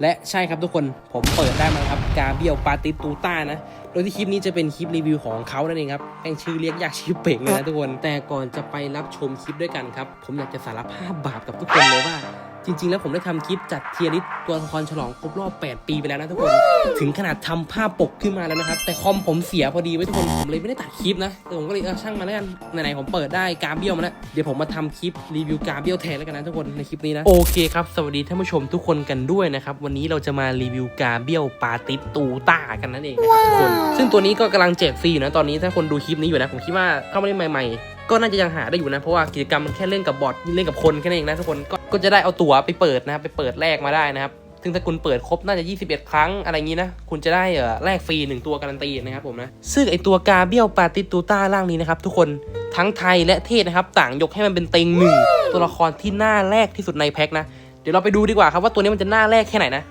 และใช่ครับทุกคนผมเปิดได้มาครับกาเบียวปาติตูต้านะ โดยที่คลิปนี้จะเป็นคลิปรีวิวของเขานั่นเองครับแป้งชื่อเรียกยากชื่อเป่งเลยนะทุกคน แต่ก่อนจะไปรับชมคลิปด้วยกันครับ ผมอยากจะสารภาพบาปกับทุกคนเลยว่า จริง ๆ แล้วผมได้ทำคลิปจัดเทียริสตัวละครฉลองครบรอบ 8 ปีไปแล้วนะทุกคน ถึงขนาดทำภาพปกขึ้นมาแล้วนะครับ แต่คอมผมเสียพอดีไว้ทุกคน ผมเลยไม่ได้ตัดคลิปนะแต่ผมก็เลยเออช่างมาแล้วกัน ไหนๆผมเปิดได้กาเบียวมาแล้ว เดี๋ยวผมมาทำคลิปรีวิวกาเบียวแทนแล้วกันนะทุกคนในคลิปนี้นะ โอเคครับ สวัสดีท่านผู้ชมทุกคนกันด้วยนะครับ วันนี้เราจะมารีวิวกาเบียวปาติสตูต้ากันนั่นเองนะครับทุกคน ซึ่งตัวนี้ก็กำลังแจกฟรีอยู่นะตอนนี้ถ้าคนดูคลิปนี้อยู่นะผมคิดว่าเข้ามาเล่นใหม่ๆ ก็น่าจะยังหาได้อยู่นะ เพราะว่ากิจกรรมมันแค่เล่นกับบอทเล่นกับคนแค่นั้นเองนะทุกคนก็ก็จะได้เอาตั๋วไปเปิดนะครับไปเปิดแลกมาได้นะครับซึ่งถ้าคุณเปิดครบน่าจะ 21 ครั้งอะไรอย่างนี้นะ คุณจะได้เออแลกฟรีหนึ่งตัวการันตีนะครับผมนะ ซึ่งไอตัวกาเบียวปาติตูต้าร่างนี้นะครับ ทุกคนทั้งไทยและเทศนะครับ ต่างยกให้มันเป็นเต็งหนึ่งตัวละครที่น่าแรกที่สุดในแพ็คนะ เดี๋ยวเราไปดูดีกว่าครับว่าตัวนี้มันจะน่าแรกแค่ไหนนะ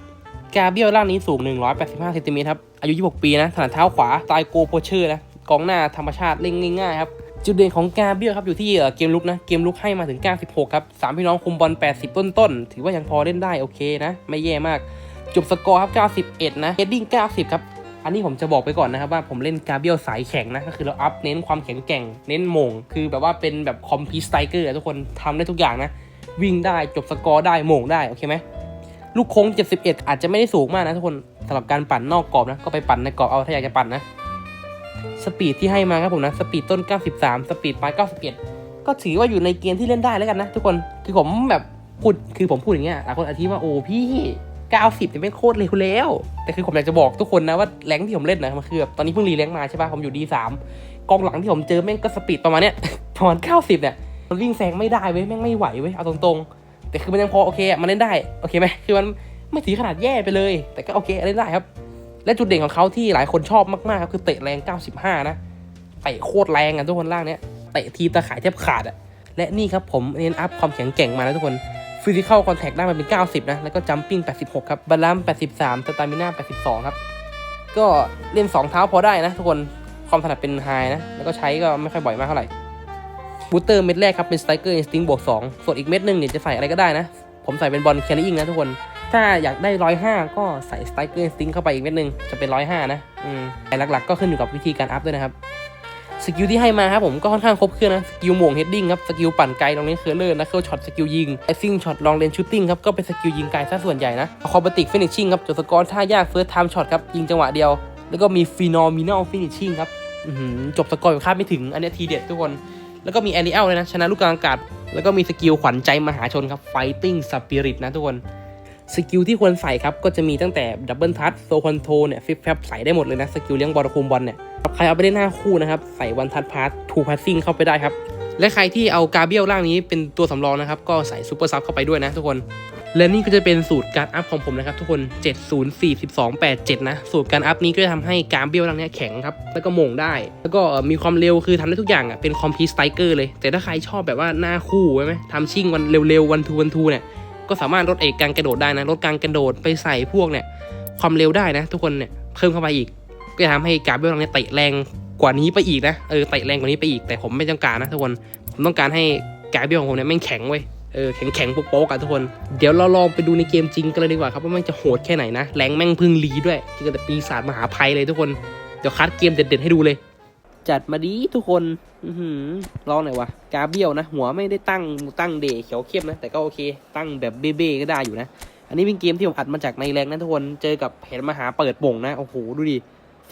กาเบียวร่างนี้สูง 185เซนติเมตรครับ อายุ 26 ปีนะ ถนัดเท้าขวาสไตล์โกโพเชอร์นะ กองหน้าธรรมชาติเล่นง่ายๆครับ จุดเด่นของกาเบียครับอยู่ที่เกมลุกนะ เกมลุกให้มาถึง 96 ครับสามพี่น้องคุมบอล 80 ต้นๆถือว่ายังพอเล่นได้โอเคนะ ไม่แย่มาก จบสกอร์ครับ 91 นะเฮดดิ้ง 90 ครับ อันนี้ผมจะบอกไปก่อนนะครับว่าผมเล่นกาเบียสายแข็งนะ ก็คือเราอัพเน้นความแข็งแกร่ง เน้นมง คือแบบว่าเป็นแบบคอมพิวสไตเกอร์ทุกคนทำได้ทุกอย่างนะ วิ่งได้จบสกอร์ได้มงได้โอเคไหมลูกโค้ง 71 อาจจะไม่ได้สูงมากนะทุกคนสำหรับการปั่นนอกกรอบนะก็ไปปั่นในกรอบเอาถ้าอยากจะปั่นนะ สปีดที่ให้มาครับผมนะ สปีดต้น 93 สปีดปลาย 91 ก็ถือว่าอยู่ในเกณฑ์ที่เล่นได้แล้วกันนะ ทุกคน คือผมแบบพูด คือผมพูดอย่างเงี้ยหลายคนอาทิว่าโอ้พี่ 90เนี่ยไม่โคตรเร็วแล้ว แต่คือผมอยากจะบอกทุกคนนะว่าแรงที่ผมเล่นนะมันคือแบบตอนนี้เพิ่งรีแรงมาใช่ป่ะ ผมอยู่ D3 กองหลังที่ผมเจอแม่งก็สปีดประมาณเนี้ยประมาณ 90 เนี่ย มันวิ่งแซงไม่ได้เว้ย แม่งไม่ไหวเว้ย เอาตรงๆ แต่คือมันยังพอโอเคอะมันเล่นได้ โอเคไหมคือมันไม่ถือขนาดแย่ไปเลย แต่ก็โอเคเล่นได้ครับ และจุดเด่นของเขาที่หลายคนชอบมากๆครับคือเตะแรง 95 นะเตะโคตรแรงอะทุกคนล่างเนี้ยเตะทีตะข่ายแทบขาดอะและนี่ครับผมเน้นอัพความแข็งแกร่งมานะทุกคนฟิสิก a l คอนแทคได้มาเป็น 90 นะ แล้วก็จัมปิ้ง 86 ครับบาลานซ์83 สตามิน่า 82 ครับ ก็เล่น 2 เท้าพอได้นะทุกคน ความถนัดเป็นไฮนะ แล้วก็ใช้ก็ไม่ค่อยบ่อยมากเท่าไหร่ บูสเตอร์เม็ดแรกครับ เป็นสไตรเกอร์อินสติ้งบวก 2 ส่วนอีกเม็ดหนึ่งเนี่ยจะใส่อะไรก็ได้นะ ผมใส่เป็นบอลแคริ n ิ n งนะทุกคน ถ้าอยากได้ร้อยห้าก็ใส่สไตรเกอร์อินสติ้งเข้าไปอีกเม็ดหนึ่งจะเป็นร้อยห้านะ อืมแต่หลักๆ ก็ขึ้นอยู่กับวิธีการอัพด้วยนะครับ สกิลที่ให้มาครับผมก็ค่อนข้างครบเครื่องนะ สกิลหม่งเฮดดิ้งครับ สกิลปั่นไกลลองเลนเคอร์เลอร์นะเคอร์ช็อตสกิลยิงไอซิ่งช็อตลองเลนชูตติ้งครับ ก็เป็นสกิลยิงไกลซะส่วนใหญ่นะคอมบติกฟินิชชิ่งครับจดสกอร์ท่ายากเฟิร์สไทม์ช็อตครับยิงจังหวะเดียว แล้วก็มีฟีนอมินอลฟินิชชิ่งครับจบสกอร์แบบคาดไม่ถึงอันนี้ทีเด็ดทุกคนแล้วก็มีแอริเอลเลยนะชนะลูกกลางอากาศแล้วก็มีสกิลขวัญใจมหาชนครับ Fighting Spirit นะทุกคน สกิลที่ควรใส่ครับ ก็จะมีตั้งแต่ดับเบิลทัชโซคอนโทเนี่ยฟิปแฟบใส่ได้หมดเลยนะ สกิลเลี้ยงบอลคุมบอลเนี่ยใครเอาไปเล่นหน้าคู่นะครับ ใส่วันทัชพาร์ททูพาสซิ่งเข้าไปได้ครับ และใครที่เอากาเบียลร่างนี้เป็นตัวสำรองนะครับ ก็ใส่ซูเปอร์ซับเข้าไปด้วยนะทุกคนและนี่ก็จะเป็นสูตรการอัพของผมนะครับทุกคน 704287 นะ สูตรการอัพนี้ก็จะทำให้การเบี้ยวร่างนี้แข็งครับ แล้วก็โมงได้ แล้วก็มีความเร็วคือทำได้ทุกอย่างอะ เป็นคอมพิวสไตเกอร์เลย แต่ถ้าใครชอบแบบว่าหน้าคู่ใช่ไหมทำชิ่งวันเร็วๆวันทูวันทูเนี่ย ก็สามารถลดเอกการกระโดดได้นะลดการกระโดดไปใส่พวกเนี่ยความเร็วได้นะ ทุกคนเนี่ยเพิ่มเข้าไปอีก ก็จะทำให้การเบี้ยวร่างเนี้ยเตะแรงกว่านี้ไปอีกนะเออเตะแรงกว่านี้ไปอีกแต่ผมไม่ต้องการนะทุกคนผมต้องการให้การเบี้ยวของผมเนี่ยแม่งแข็งเว้ยเออแข็งแข็งๆโป๊กๆอะทุกคน เดี๋ยวเราลองไปดูในเกมจริงกันเลยดีกว่าครับว่ามันจะโหดแค่ไหนนะแรงแม่งพึ่งรีด้วยเจอแต่ปีศาจมหาภัยเลยทุกคนเดี๋ยวคัดเกมเด็ดๆให้ดูเลย จัดมาดีทุกคน อืลองหน่อยวะกาเบี้ยวนะ หัวไม่ได้ตั้งตั้งเดเขียวเข้มนะ แต่ก็โอเค ตั้งแบบเบ้ๆก็ได้อยู่นะ อันนี้เป็นเกมที่ผมอัดมาจากในแรงนะทุกคน เจอกับแผนมหาเปิดโป่งนะ โอ้โห ดูดิ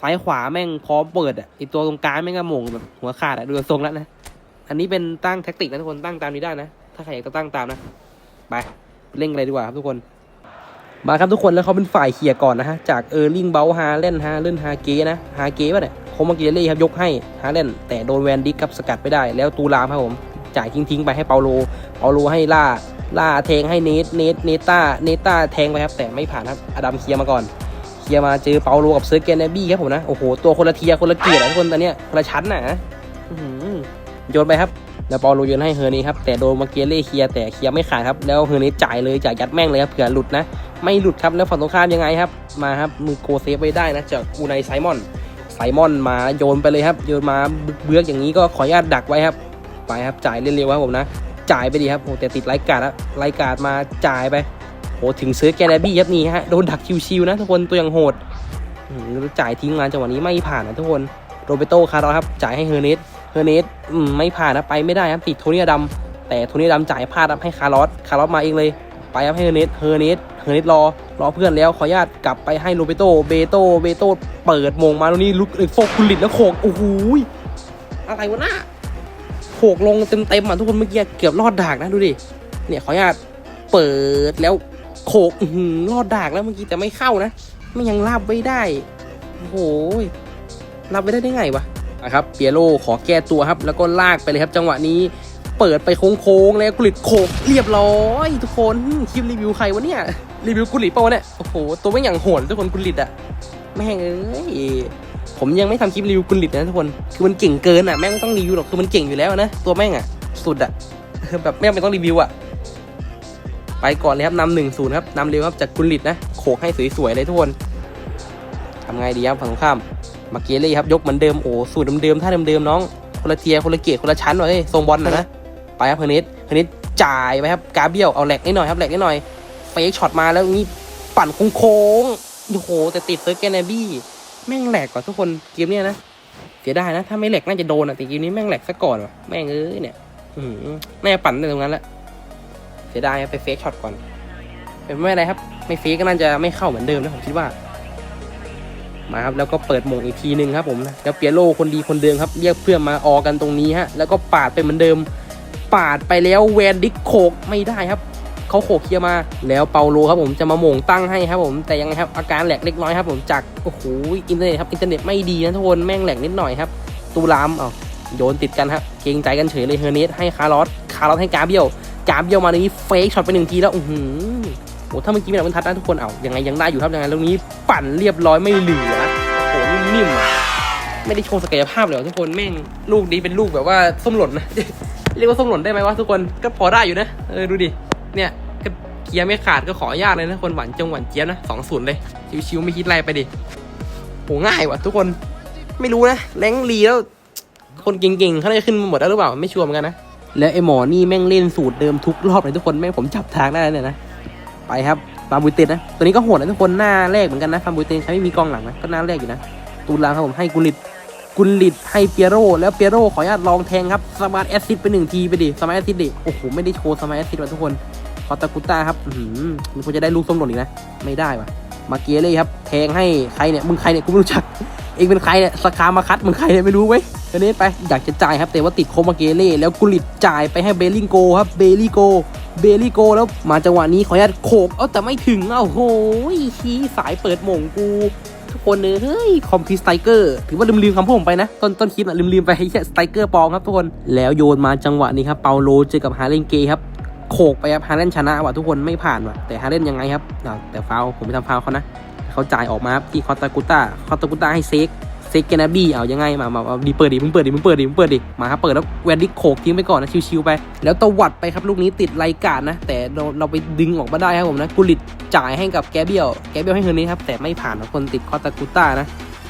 ซ้ายขวาแม่งพร้อมเปิดอะไอตัวตรงกลางแม่งก็มงแบบหัวขาดอะดูทรงแล้วนะ อันนี้เป็นตั้งแท็กติกนะทุกคน ตั้งตามนี้ได้นะ ถ้าใครอยากจะตั้งตามนะ ไปเล่นกันเลยดีกว่าครับทุกคน มาครับทุกคนแล้วเขาเป็นฝ่ายเคลียก่อนนะฮะ จากเออร์ลิงเบลฮาเล่นฮาเล่นฮาเกนะ ฮาเกป่ะเนี่ย โคมาเกเล่ครับยกให้ฮาเลนแต่โดนแวนดิกครับสกัดไปได้ แล้วตูรามครับผมจ่ายทิ้งๆไปให้เปาโล เปาโลให้ล่า ล่าแทงให้เนทเนทเนต้า เนต้าแทงไปครับแต่ไม่ผ่านครับ อดัมเคลียร์มาก่อน เคลียร์มาเจอเปาโลกับเซอร์เกนเนบี้ครับผมนะ โอ้โห ตัวคนละเทียคนละเกียร์อะทุกคนตอนเนี้ยคนละชั้นน่ะโยนไปครับ แล้วเปาโลโยนให้เฮอร์นี่ครับ แต่โดนมาเกเล่เคลียร์แต่เคลียร์ไม่ขาดครับ แล้วเฮอร์นี่จ่ายเลยจ่ายยัดแม่งเลยครับ เผื่อหลุดนะ ไม่หลุดครับ แล้วฝั่งตรงข้ามยังไงครับ มาครับ มือโกเซฟไว้ได้นะจากอูไนไซมอน ไซมอนมาโยนไปเลยครับ โยนมาบึกเบือกอย่างนี้ก็ขออนุญาตดักไว้ครับ ไปครับจ่ายเร็วๆครับผมนะ จ่ายไปดีครับโอ้แต่ติดไลการ์ดอะไลกาดมาจ่ายไปโหถึงเซิร์ฟแกนบี้ครับนี่ฮะโดนดักชิวๆนะทุกคนตัวอย่างโหดอืมจ่ายทิ้งมานจังหวะนี้ไม่ผ่านนะทุกคนโรเบโตคาร์ลอสครับจ่ายให้เฮอร์เนสเฮอร์เนสอืมไม่ผ่านนะไปไม่ได้ครับติดโทนี่ดำแต่โทนี่ดำจ่ายพลาดครับให้คาร์ลอสคาร์ลอสมาเองเลย ไปครับให้เฮอร์เนสเฮอร์เนสเฮอร์เนสรอรอเพื่อนแล้วขออนุญาตกลับไปให้โรเบโตเบโตเบโตเปิดมงมาตรงนี้ลุกเอ้ยโฟกุลิตแล้วโขกโอ้โหอะไรวะน่ะโขกลงเต็มๆอะทุกคนเมื่อกี้เกือบรอดดากนะดูดิเนี่ยขออนุญาตเปิดแล้วโขกหืรอดดากแล้วเมื่อกี้แต่ไม่เข้านะไม่ยังลาบไม่ได้โอ้โหยรับไม่ได้ได้ไงวะอะครับเปียโรขอแก้ตัวครับ แล้วก็ลากไปเลยครับ จังหวะนี้ เปิดไปโค้งๆแล้วกุลิตโขกเรียบร้อย ทุกคนคลิปรีวิวใครวะเนี่ยรีวิวกุลิตเปล่าวะเนี่ยโอ้โหตัวไม่งอย่างโหดทุกคนกุลิตอะแม่งเอ้ยผมยังไม่ทำคลิปรีวิวกุลิตนะทุกคนคือมันเก่งเกินอะแม่งไม่ต้องรีวิวหรอกคือมันเก่งอยู่แล้วนะตัวแม่งอะสุดอะแบบไม่จำเป็นต้องรีวิวอะไปก่อนเลยครับนำหนึ่งศูนย์ครับนำเร็วครับจากกุลิตนะโขกให้สวยๆเลยทุกคนทำไงดีครับฝั่งตรงข้ามมาเกเล่ครับยกเหมือนเดิมโอ้สูตรเดิมๆท่าเดิมๆน้องคนละเทียคนละเกียร์คนละชั้นว่ะเฮ้ยทรงบอลนะนะ ไปครับเฮอร์เนสเฮอร์เนสจ่ายไปครับกาเบียลเอาแหลกนิดหน่อยครับแหลกนิดหน่อยเฟกช็อตมาแล้วนี่ปั่นโค้งๆโอ้โหแต่ติดเซิร์ฟแกนนบี้แม่งแหลกกว่าทุกคนเกมเนี้ยนะเสียดายนะถ้าไม่แหลกน่าจะโดนอะแต่เกมนี้แม่งแหลกซะก่อนว่ะแม่งเอ้ยเนี่ยอืมน่าจะปั่นในตรงนั้นละเสียดายไปเฟกช็อตก่อนเป็นไม่เป็นไรครับ ไม่เฟกก็น่าจะไม่เข้าเหมือนเดิมนะผมคิดว่ามาครับแล้วก็เปิดมงอีกทีหนึ่งครับผมนะแล้วเปียโรคนดีคนเดิมครับ เรียกเพื่อนมาออกันตรงนี้ฮะแล้วก็ปาดไปเหมือนเดิม ปาดไปแล้วแวนดิกโขกไม่ได้ครับเขาโขกเคลียมาแล้วเปาโลครับผมจะมาโมงตั้งให้ครับผมแต่ยังไงครับอาการแหลกเล็กน้อยครับผมจากโอ้โหอินเทอร์เน็ตครับอินเทอร์เน็ตไม่ดีนะทุกคนแม่งแหลกนิดหน่อยครับตูรามเอาโยนติดกันครับเกรงใจกันเฉยเลยเฮอร์เนสให้คาร์ลอสคาร์ลอสให้กาเบียวกาเบียวมาตรงนี้เฟกช็อตไปหนึ่งทีแล้วอือหือโอ้ถ้าเมื่อกี้ไม่ได้บรรทัดนะทุกคนเอายังไงยังได้อยู่ครับยังไงตรงนี้ปั่นเรียบร้อยไม่เหลือโอ้โหนิ่มไม่ได้โชว์ศักยภาพเลยทุกคนแม่งลูกนี้เป็นลูกแบบว่าส้มหล่นนะ เรียกว่าส้มหล่นได้ไหมวะทุกคนก็พอได้อยู่นะเออดูดิเนี่ยก็เคลียร์ไม่ขาดก็ขออนุญาตเลยนะคนหวานจงหวานเจี๊ยบนะสองศูนย์เลยชิวๆไม่คิดอะไรไปดิโหง่ายว่ะทุกคนไม่รู้นะแรงลีแล้วคนเก่งๆเขาได้ขึ้นมาหมดแล้วหรือเปล่าไม่ชัวร์เหมือนกันนะแล้วไอ้หมอนี่แม่งเล่นสูตรเดิมทุกรอบเลยทุกคนแม่งผมจับทางได้แล้วเนี่ยนะไปครับฟาร์มบุยเต็ดนะตัวนี้ก็โหดนะทุกคนหน้าแรกเหมือนกันนะฟาร์มบุยเต็ดใช้ไม่มีกองหลังนะก็หน้าแรกอยู่นะตูนลางครับผมให้กุลิต กุลิตให้เปียโรแล้วเปียโรขออนุญาตลองแทงครับสมาร์ทแอซิดไปหนึ่งทีไปดิสมาร์ทแอซิดดิโอ้โหไม่ได้โชว์สมาร์ทแอซิดว่ะทุกคนคอตากุต้าครับอือหือมันควรจะได้ลูกส้มหล่นอีกนะ ไม่ได้ว่ะมาเกียเล่ครับ แทงให้ใครเนี่ยมึงใครเนี่ยกูไม่รู้จักเองเป็นใครเนี่ยสคามาคัดมึงใครเนี่ยไม่รู้เว้ยเดี๋ยวนี้ไปอยากจะจ่ายครับแต่ว่าติดโคมาเกเล่แล้วกุลิตจ่ายไปให้เบลลิงโกครับเบลลิโกเบลลิโกแล้วมาจังหวะนี้ขออนุญาตโขกเอ้าแต่ไม่ถึงเอ้าโหยชี้สายเปิดหม่งกู ทุกคนเลยเฮ้ยคอมพิวสไตเกอร์ถือว่าลืมลืมๆคำพูดผมไปนะ ต้นต้นคลิปอะลืมลืมไปให้สไตเกอร์ปลอมครับทุกคนแล้วโยนมาจังหวะนี้ครับเปาโลเจอกับฮาเลนเกย์ครับโขกไปครับฮาเลนชนะว่ะทุกคนไม่ผ่านว่ะแต่ฮาเลนยังไงครับแต่ฟาวผมไปทำฟาวเขานะเขาจ่ายออกมาครับที่คอตากุต้าคอตากุต้าให้เซก ซกเกนาบี้เอายังไงมามามาดีเปิดดิมึงเปิดดิมึงเปิดดิมึงเปิดดิมาครับเปิดแล้วแวนดิโขกทิ้งไปก่อนนะชิวๆไป แล้วตวัดไปครับลูกนี้ติดไรกาดนะ แต่เราเราไปดึงออกมาได้ครับผมนะกุลิตจ่ายให้กับแกเบียลแกเบียลให้เฮอร์นี้ครับแต่ไม่ผ่านคนติดคอตากุต้านะ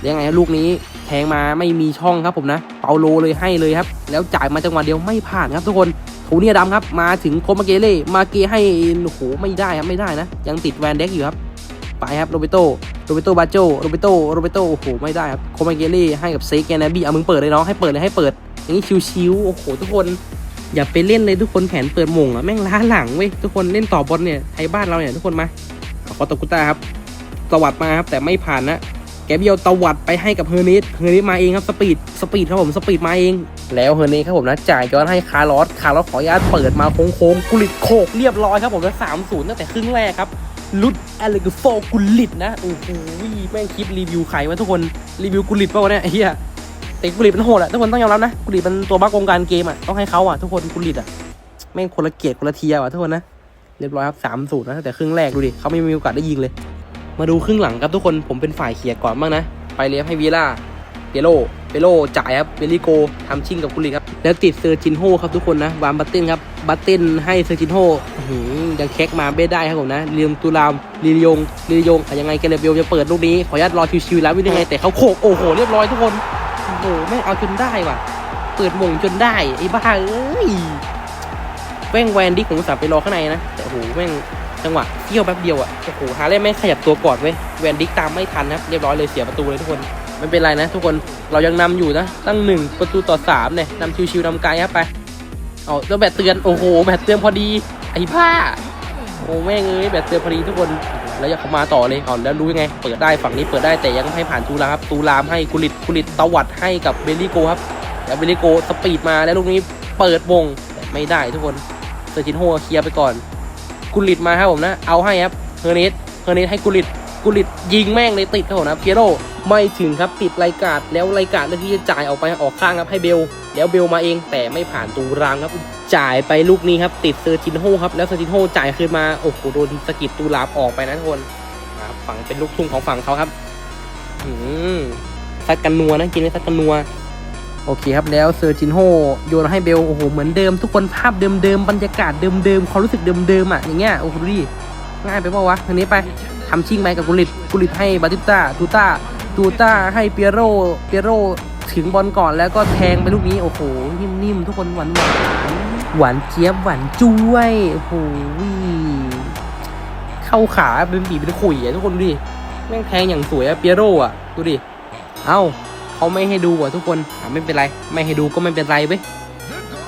ยังไงลูกนี้แทงมาไม่มีช่องครับผมนะ เปาโลเลยให้เลยครับ แล้วจ่ายมาจังหวะเดียวไม่ผ่านครับทุกคนโทเนียดำครับ มาถึงโคมาเกเล่มาเกให้โอ้โหไม่ได้ครับไม่ได้นะ ยังติดแวนเด็กอยู่ครับ ไปครับโรเบโต โรเบโตบาโจโรเบโตโรเบโตโอ้โหไม่ได้ครับโคมาเกเล่ให้กับเซกแกนาบี้เอามึงเปิดเลยน้องให้เปิดเลยให้เปิด อย่างนี้ชิวๆโอ้โหทุกคนอย่าไปเล่นเลยทุกคนแผนเปิดมงอะแม่งล้าหลังเว้ยทุกคนเล่นต่อบอลเนี่ยไทยบ้านเราเนี่ยทุกคนมาเอตากุต้าครับตวัดมาครับแต่ไม่ผ่านนะแกเบียวตวัดไปให้กับเฮอร์เนสเฮอร์เนสมาเองครับสปีดสปีดครับผมสปีดมาเอง แล้วเฮอร์เนสครับผมนะจ่ายย้อนให้คาร์ลอสคาร์ลอสขออนุญาตเปิดมาโค้งๆกุลิตโขกเรียบร้อยครับผมแล้วสามศูนย์ตั้งแต่ครึ่งแรกครับ ลุดอะไรกับโฟกุลิตนะ โอ้โหแม่งคลิปรีวิวใครวะทุกคน รีวิวกุลิตป่าวะเนี่ยเฮียแต่กุลิตมันโหดอะทุกคนต้องยอมรับนะ กุลิตมันตัวบ้ากงการเกมอะต้องให้เขาอะทุกคนกุลิตอะแม่งคนละเกียรติคนละเทียอะทุกคนนะ เรียบร้อยครับสามศูนย์นะ แต่ครึ่งแรกดูดิเขาไม่มีโอกาสได้ยิงเลย มาดูครึ่งหลังครับทุกคน ผมเป็นฝ่ายเคลียก่อนบ้างนะ ไปเลยครับให้วีล่าเปโลเปโลจ่ายครับเบลลิโกทำชิงกับกุลิตครับ แล้วติดเซอร์จินโฮครับทุกคนนะ วานบัตเต้นครับ บัตเต้นให้เซอร์จินโฮยังแคกมาไม่ได้ครับผมนะเรียมตุลามลียงลียงอะยังไงแกเรเบลจะเปิดลูกนี้ ขออนุญาตรอชิวๆแล้ววิธีไงแต่เขาโขกโอ้โหเรียบร้อยทุกคนโอ้โหแม่งเอาจนได้ว่ะ เปิดมงจนได้ไอ้บ้าเอ้ยแม่งแวนดิกของสามไปรอข้างในนะแต่โอ้โหแม่งจังหวะเที่ยวแป๊บเดียวอะโอ้โหฮาเล่ไม่ขยับตัวก่อนเว้ยแวนดิกตามไม่ทันครับเรียบร้อยเลยเสียประตูเลยทุกคนไม่เป็นไรนะ ทุกคนเรายังนำอยู่นะตั้งหนึ่งประตูต่อสามเนี่ยนำชิวๆนำไกลครับไป เอาแล้วแบตเตือนโอ้โหแบตเตือนพอดีไอ้ผ้าโอ้แม่งเอ้ยแบตเตือนพอดีทุกคนแล้วอยากเข้ามาต่อเลยเอาแล้วรู้ยังไง เปิดได้ฝั่งนี้เปิดได้แต่ยังไม่ให้ผ่านตูรามครับตูรามให้กุลิตกุลิตตวัดให้กับเบลลี่โกครับแล้วเบลลี่โกสปีดมาแล้วลูกนี้เปิดวงไม่ได้ทุกคนเซอร์จินโฮเคลียร์ไปก่อนกุลิตมาครับผมนะ เอาให้ครับเฮอร์เนสเฮอร์เนสให้กุลิต กุลิตยิงแม่งเลยติดครับผมนะเปียโรไม่ถึงครับติดไรการแล้วไรการเลือกที่จะจ่ายออกไปออกข้างครับให้เบล แล้วเบลมาเองแต่ไม่ผ่านตูรามครับ จ่ายไปลูกนี้ครับติดเซอร์จินโฮครับแล้วเซอร์จินโฮจ่ายคืนมาโอ้โหโดนสกิดตูรามออกไปนะทุกคนฝั่งเป็นลูกทุ่งของฝั่งเขาครับอืมซัดกันนัวนะกินไม่ซัดกันนัวโอเคครับแล้วเซอร์จินโฮโยนให้เบลโอ้โหเหมือนเดิมทุกคนภาพเดิมๆบรรยากาศเดิมๆความรู้สึกเดิมๆอะอย่างเงี้ยโอ้โหดูดิง่ายไปเปล่าวะทีนี้ไป ทำชิงไปกับกุลิตกุลิตให้บาติสต้าตูต้าตูต้าให้เปียโรเปียโรถึงบอลก่อนแล้วก็แทงไปลูกนี้โอ้โหนิ่มๆทุกคนหวานหวานหวานเจี๊ยบหวานจุ้ยโอ้โหเข้าขาเป็นบีเป็นขุยอะทุกคนดูดิแม่งแทงอย่างสวยอะเปียโรอะดูดิเอ้าเขาไม่ให้ดูว่ะทุกคนอะไม่เป็นไร ไม่ให้ดูก็ไม่เป็นไรเว้ย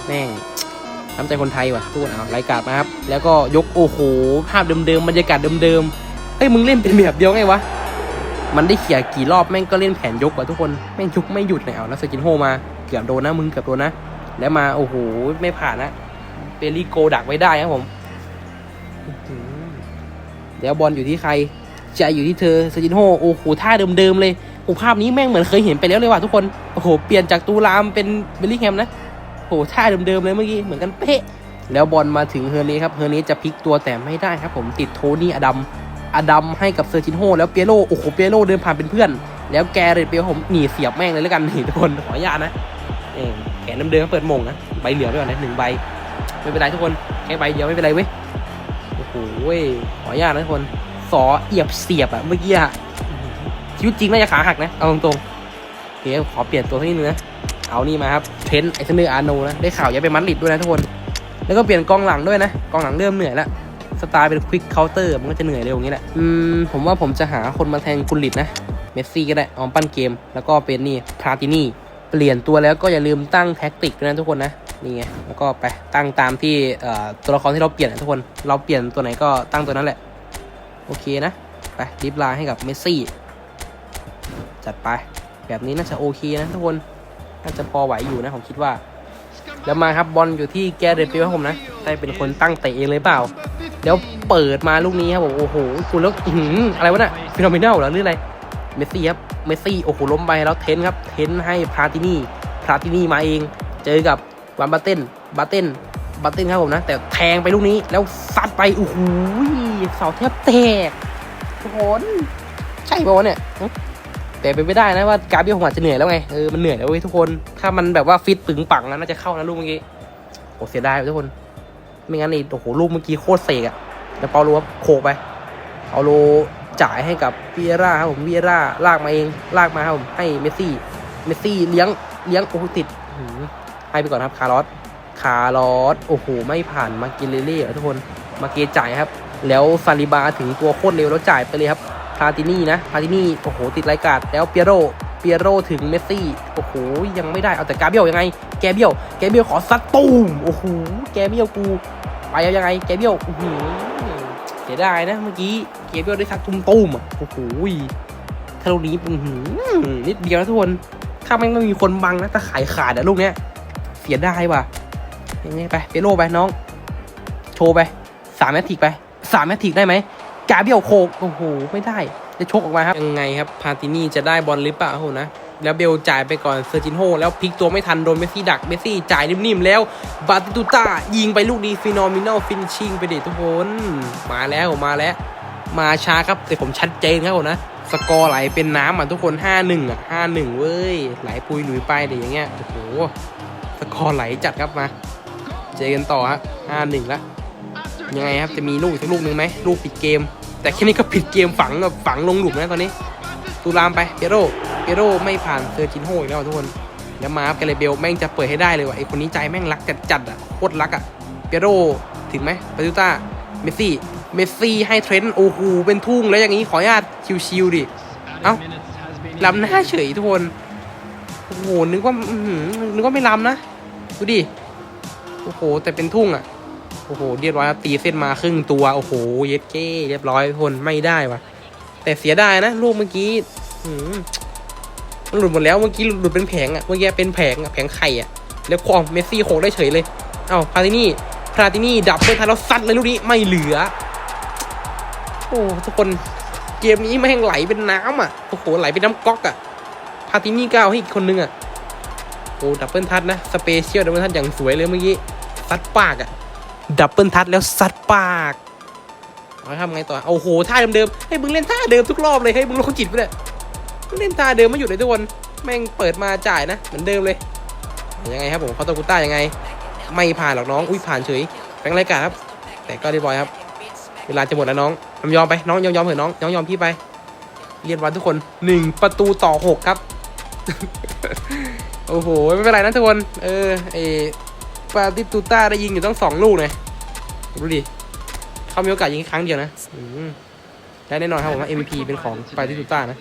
แม่งน้ำใจคนไทยว่ะทุกคนเอารายการมาครับ แล้วก็ยกโอ้โห ภาพเดิมๆบรรยากาศเดิมๆ เฮ้ยมึงเล่นเป็นแบบเดียวไงวะ มันได้เขี่ยกี่รอบแม่งก็เล่นแผนยกว่ะทุกคนแม่งยกไม่หยุดเลยเอาแล้วสกินโฮมาเกือบโดนนะมึงเกือบโดนนะ แล้วมาโอ้โหไม่ผ่านนะเปรีโกดักไว้ได้ครับผมเดี๋ยวบอลอยู่ที่ใครจะอยู่ที่เธอสกินโฮโอ้โหท่าเดิมๆเลยโอ้ภาพนี้แม่งเหมือนเคยเห็นไปแล้วเลยว่ะทุกคนโอ้โหเปลี่ยนจากตูรามเป็นเบลลิงแฮมนะโอ้โหท่าเดิมๆเลยเมื่อกี้เหมือนกันเป๊ะแล้วบอลมาถึงเฮอร์เนสครับเฮอร์เนสจะพลิกตัวแต่ไม่ได้ครับ ผมติดโทนี่อดัม อดัมให้กับเซอร์จินโฮแล้วเปียโรโอ้โหเปียโรเดินผ่านเป็นเพื่อน แล้วแกเรตเปียผมหนีเสียบแม่งเลยแล้วกันหนีทุกคนขออนุญาตนะเออแขนเดิมๆเปิดมงนะใบเหลืองไปก่อนนะหนึ่งใบไม่เป็นไรทุกคนแค่ใบเดียวไม่เป็นไรเว้ยโอ้โหขออนุญาตนะทุกคนสอเอียบเสียบอะเมื่อกี้อะชีวิตจริงน่าจะขาหักนะเอาตรงๆโอเคขอเปลี่ยนตัวสักนิดนึงนะเอานี่มาครับเทนไอซ์เนอร์อาร์โนนะได้ข่าวย้ายไปมัดริดด้วยนะทุกคน แล้วก็เปลี่ยนกองหลังด้วยนะกองหลังเริ่มเหนื่อยแล้ว สไตล์เป็นควิกเคาน์เตอร์มันก็จะเหนื่อยเร็วอย่างนี้แหละ อืม ผมว่าผมจะหาคนมาแทนกุลิตนะ เมสซี่ก็ได้ออมปั้นเกม แล้วก็เป็นนี่พราตินี่เปลี่ยนตัวแล้วก็อย่าลืมตั้งแท็กติกด้วยนะทุกคนนะ นี่ไง แล้วก็ไปตั้งตามที่ตัวละครที่เราเปลี่ยนนะทุกคน เราเปลี่ยนตัวไหนก็ตั้งตัวนั้นแหละ โอเคนะ ไปดิฟลน์ให้กับเมสซี่ จัดไป แบบนี้น่าจะโอเคนะทุกคน น่าจะพอไหวอยู่นะผมคิดว่า แล้วมาครับบอลอยู่ที่แกเรตเปียผมนะ ได้เป็นคนตั้งเตะเองเลยเปล่า แล้วเปิดมาลูกนี้ครับผมโอ้โหคุณแล้วอื้อหือะไรวะน่ะฟิโนเมนัลเหรอหรืออะไรเมสซี่ครับเมสซี่โอ้โหล้มไปแล้วเทนครับ เทนให้พาตินี่พาตินี่มาเอง เจอกับวันบาเต้นบาเต้นบาเต้นครับผมนะ แต่แทงไปลูกนี้แล้วซัดไปโอ้โหเสาแทบแตกทุกคนใช่ป่าวะเนี่ยแต่เป็นไม่ได้นะว่ากาเบียผมอาจจะเหนื่อยแล้วไงเออมันเหนื่อยแล้วเว้ยทุกคน ถ้ามันแบบว่าฟิตปึงปังนะน่าจะเข้านะลูกเมื่อกี้โอ้เสียดายทุกคน ไม่งั้นนี่โอ้โหลูกเมื่อกี้โคตรเสกอะแล้วเปาโลครับโขกไปเปาโลจ่ายให้กับวีเอร่าครับผมวีเอร่าลากมาเองลากมาครับผมให้เมสซี่เมสซี่เลี้ยงเลี้ยงโอ้โหติดให้ไปก่อนครับคาร์ลอสคาร์ลอสโอ้โหไม่ผ่านมาเกเลเล่ทุกคนมาเกจ่ายครับ แล้วซาลิบาถึงตัวโคตรเร็วแล้วจ่ายไปเลยครับพาตินี่นะพาตินี่โอ้โหติดรายการแล้วเปียโร เปียโรถึงเมสซี่ โอ้โห ยังไม่ได้ เอาแต่กาเบียวยังไง แกเบียว แกเบียวขอซัดตูม โอ้โห แกเบียวกู ไปเอายังไง แกเบียวโอ้โหเสียดายนะ เมื่อกี้ แกเบียวได้ซัดตุ้มตูมอะ โอ้โหถ้าลูกนี้อื้อหือนิดเดียวนะทุกคน ถ้าแม่ไม่มีคนบังนะตะขายขาดอะลูกเนี้ย เสียดายว่ะ ยังไงไปเปียโรไปน้อง โชว์ไปสามแมทริกไปสามแมทริกได้ไหม กาเบียวโคกโอ้โหไม่ได้จะชกออกมาครับยังไงครับพาตินี่จะได้บอลหรือเปล่าโหนะแล้วเบลจ่ายไปก่อนเซอร์จินโฮแล้วพลิกตัวไม่ทันโดนเมสซี่ดักเมสซี่จ่ายนิ่มๆแล้วบาติตูต้ายิงไปลูกดีฟิโนมินอลฟินชิงไปเด็ดทุกคนมาแล้วมาแล้ว มาช้าครับแต่ผมชัดเจนครับผมนะสกอร์ไหลเป็นน้ำอะทุกคน 5-1 อะ 5-1 เว้ย ไหลปุยหลุยไปเดี๋ยวอย่างเงี้ยโอ้โหสกอร์ไหลจัดครับมา เจอกันต่อฮะ 5-1แล้ว ยังไงครับจะมีลูกอีกสักลูกหนึ่งไหมลูกปิดเกม แต่แค่นี้ก็ปิดเกมฝังแบบฝังลงหลุมนะตอนนี้ตูรามไปเปโรเปโรไม่ผ่านเซอร์จินโฮอีกแล้วทุกคนแล้วมาร์ฟกันเลเบลแม่งจะเปิดให้ได้เลยว่ะไอคนนี้ใจแม่งรักจัดจัดอะโคตรรักอะเปโรถึงไหมปาตูต้าเมสซี่เมสซี่ให้เทรนต์โอ้โหเป็นทุ่งแล้วอย่างนี้ขออนุญาตชิวๆดิเอ้าลำหน้าเฉยทุกคนโอ้โหนึกว่าหนึกว่าไม่ลำนะดูดิโอ้โหแต่เป็นทุ่งอะ โอ้โหเรียบร้อยครับตีเส้นมาครึ่งตัวโอ้โหเย็ดเก้เรียบร้อยคนไม่ได้วะแต่เสียดายนะลูกเมื่อกี้อื้อหือมันหลุดหมดแล้วเมื่อกี้หลุดเป็นแผงอะเมื่อกี้เป็นแผงอะแผงไข่อะแล้วควอมเมสซี่โขกได้เฉยเลยเอ้าพาตินี่พาตินี่ดับเบิลทันแล้วซัดเลยลูกนี้ไม่เหลือ โอ้ทุกคนเกมนี้แม่งไหลเป็นน้ำอะโอ้โหไหลเป็นน้ำก๊อกอะพาตินี่ก้าวให้อีกคนนึงอะโอ้ดับเบิลทัชนะสเปเชียลดับเบิลทัชอย่างสวยเลยเมื่อกี้ซัดปากอะ ดับเบิลทัชแล้วซัดปากเอาทำไงต่อโอ้โหท่าเดิมๆให้มึงเล่นท่าเดิมทุกรอบเลยให้มึงโรคจิตไปเลยมึงเล่นท่าเดิมไม่หยุดเลยทุกคนแม่งเปิดมาจ่ายนะเหมือนเดิมเลยยังไงครับผมเขาตะกุต้ายังไง ไม่ผ่านหรอกน้องอุ้ยผ่านเฉยแบงค์ไรการครับ แต่ก็เรียบร้อยครับ เวลาจะหมดแล้วน้องยอมยอมไปน้องยอมยอมเถอะน้องน้องยอมพี่ไปเรียบร้อยทุกคนหนึ่งประตูต่อหกครับ โอ้โห ไม่เป็นไรนะทุกคน เออไอาติตูต้าได้ยิงอยู่ตั้งสองลูกเลยดูดิเขามีโอกาสยิงแค่ครั้งเดียวนะและแน่นอนครับผมว่า MVP เป็นของปาติตูต้านะ